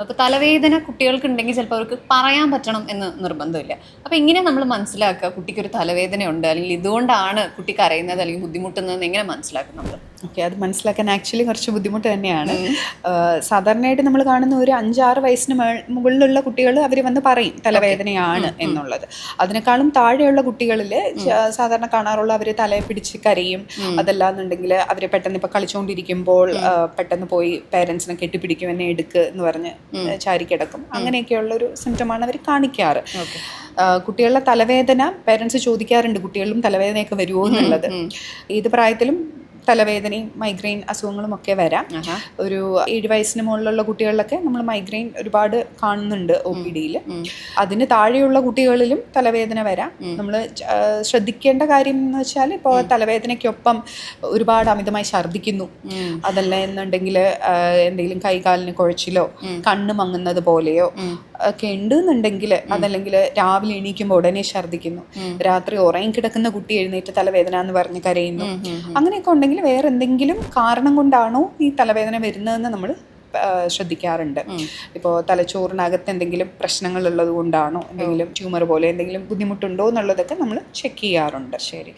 അപ്പോൾ തലവേദന കുട്ടികൾക്ക് ഉണ്ടെങ്കിൽ ചിലപ്പോൾ അവർക്ക് പറയാൻ പറ്റണം എന്ന് നിർബന്ധമില്ല. അപ്പോൾ ഇങ്ങനെ നമ്മൾ മനസ്സിലാക്കുക കുട്ടിക്കൊരു തലവേദനയുണ്ട് അല്ലെങ്കിൽ ഇതുകൊണ്ടാണ് കുട്ടി കരയുന്നത് അല്ലെങ്കിൽ ബുദ്ധിമുട്ടുന്നത് എങ്ങനെ മനസ്സിലാക്കും നമ്മൾ? ഓക്കെ അത് മനസ്സിലാക്കാൻ ആക്ച്വലി കുറച്ച് ബുദ്ധിമുട്ട് തന്നെയാണ്. സാധാരണയായിട്ട് നമ്മൾ കാണുന്ന ഒരു അഞ്ചാറ് വയസ്സിന് മുകളിലുള്ള കുട്ടികൾ അവർ വന്ന് പറയും തലവേദനയാണ് എന്നുള്ളത്. അതിനേക്കാളും താഴെയുള്ള കുട്ടികളിൽ സാധാരണ കാണാറുള്ള അവർ തലയെ പിടിച്ച് കരയും. അതല്ലാന്നുണ്ടെങ്കിൽ അവർ പെട്ടെന്ന് ഇപ്പം കളിച്ചുകൊണ്ടിരിക്കുമ്പോൾ പെട്ടെന്ന് പോയി പേരൻസിനെ കെട്ടിപ്പിടിക്കും എന്നെ എടുക്ക് എന്ന് പറഞ്ഞ് ചാരി കിടക്കും. അങ്ങനെയൊക്കെയുള്ള ഒരു സിംറ്റമാണ് അവർ കാണിക്കാറ്. കുട്ടികളുടെ തലവേദന പേരൻസ് ചോദിക്കാറുണ്ട് കുട്ടികളിലും തലവേദനയൊക്കെ വരുമോ എന്നുള്ളത്. ഏത് പ്രായത്തിലും തലവേദനയും മൈഗ്രെയിൻ അസുഖങ്ങളും ഒക്കെ വരാം. ഒരു ഏഴ് വയസ്സിന് മുകളിലുള്ള കുട്ടികളിലൊക്കെ നമ്മൾ മൈഗ്രെയിൻ ഒരുപാട് കാണുന്നുണ്ട് ഒ പി ഡിയിൽ അതിന് താഴെയുള്ള കുട്ടികളിലും തലവേദന വരാം. നമ്മൾ ശ്രദ്ധിക്കേണ്ട കാര്യം എന്ന് വെച്ചാൽ ഇപ്പോൾ തലവേദനയ്ക്കൊപ്പം ഒരുപാട് അമിതമായി ഛർദ്ദിക്കുന്നു. അതല്ല എന്നുണ്ടെങ്കിൽ എന്തെങ്കിലും കൈകാലിന് കുഴച്ചിലോ കണ്ണ് മങ്ങുന്നത് പോലെയോ ഒക്കെ ഉണ്ട് എന്നുണ്ടെങ്കിൽ അതല്ലെങ്കിൽ രാവിലെ എണീക്കുമ്പോൾ ഉടനെ ഛർദ്ദിക്കുന്നു. രാത്രി ഉറങ്ങി കിടക്കുന്ന കുട്ടി എഴുന്നേറ്റ് തലവേദന എന്ന് പറഞ്ഞ് കരയുന്നു. അങ്ങനെയൊക്കെ ഉണ്ടെങ്കിൽ വേറെ എന്തെങ്കിലും കാരണം കൊണ്ടാണോ ഈ തലവേദന വരുന്നതെന്ന് നമ്മൾ ശ്രദ്ധിക്കാറുണ്ട്. ഇപ്പോൾ തലച്ചോറിനകത്ത് എന്തെങ്കിലും പ്രശ്നങ്ങൾ ഉള്ളത് കൊണ്ടാണോ എന്തെങ്കിലും ട്യൂമർ പോലെ എന്തെങ്കിലും ബുദ്ധിമുട്ടുണ്ടോ എന്നുള്ളതൊക്കെ നമ്മൾ ചെക്ക് ചെയ്യാറുണ്ട്. ശരി.